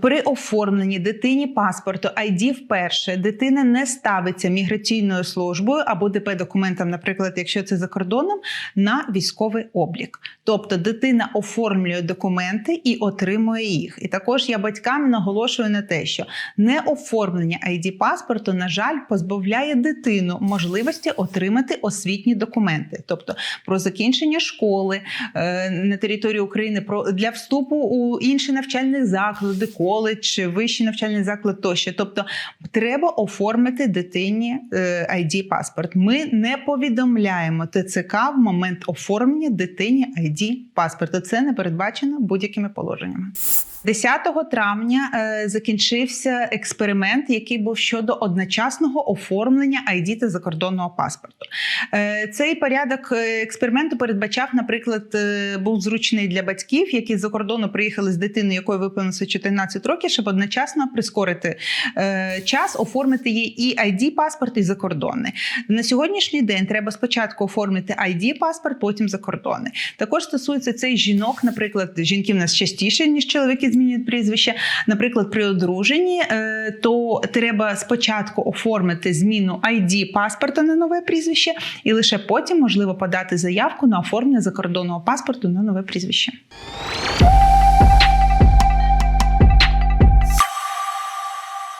При оформленні дитині паспорту ID вперше дитина не ставиться міграційною службою або ДП документом, наприклад, якщо це за кордоном, на військовий облік. Тобто дитина оформлює документи і отримує їх. І також я батькам наголошую на те, що не оформлення ID паспорту, на жаль, позбавляє дитину можливості отримати освітні документи, тобто про закінчення школи е, на території України, про для вступу у інші навчальні заклади, коледж, вищий навчальний заклад тощо. Тобто, треба оформити дитині е, ID паспорт. Ми не повідомляємо ТЦК в момент оформлення дитині ID паспорту. Це не передбачено будь-якими положеннями. 10 травня е, закінчився експеримент, який був щодо одночасного оформлення ID та закордонного паспорту. Е, цей порядок е, експерименту передбачав, наприклад, був зручний для батьків, які з-за кордону приїхали з дитиною, якої виповнилося 14 років, щоб одночасно прискорити час, оформити їй і ID паспорт, і закордонний. На сьогоднішній день треба спочатку оформити ID паспорт, потім закордонний. Також стосується цей жінок, наприклад, жінки в нас частіше ніж чоловіки змінюють прізвище. Наприклад, при одруженні, е, то треба спочатку оформити зміну ID паспорта на нове прізвище, і лише потім можливо подати заявку на оформлення закордонного паспорту на нове прізвище.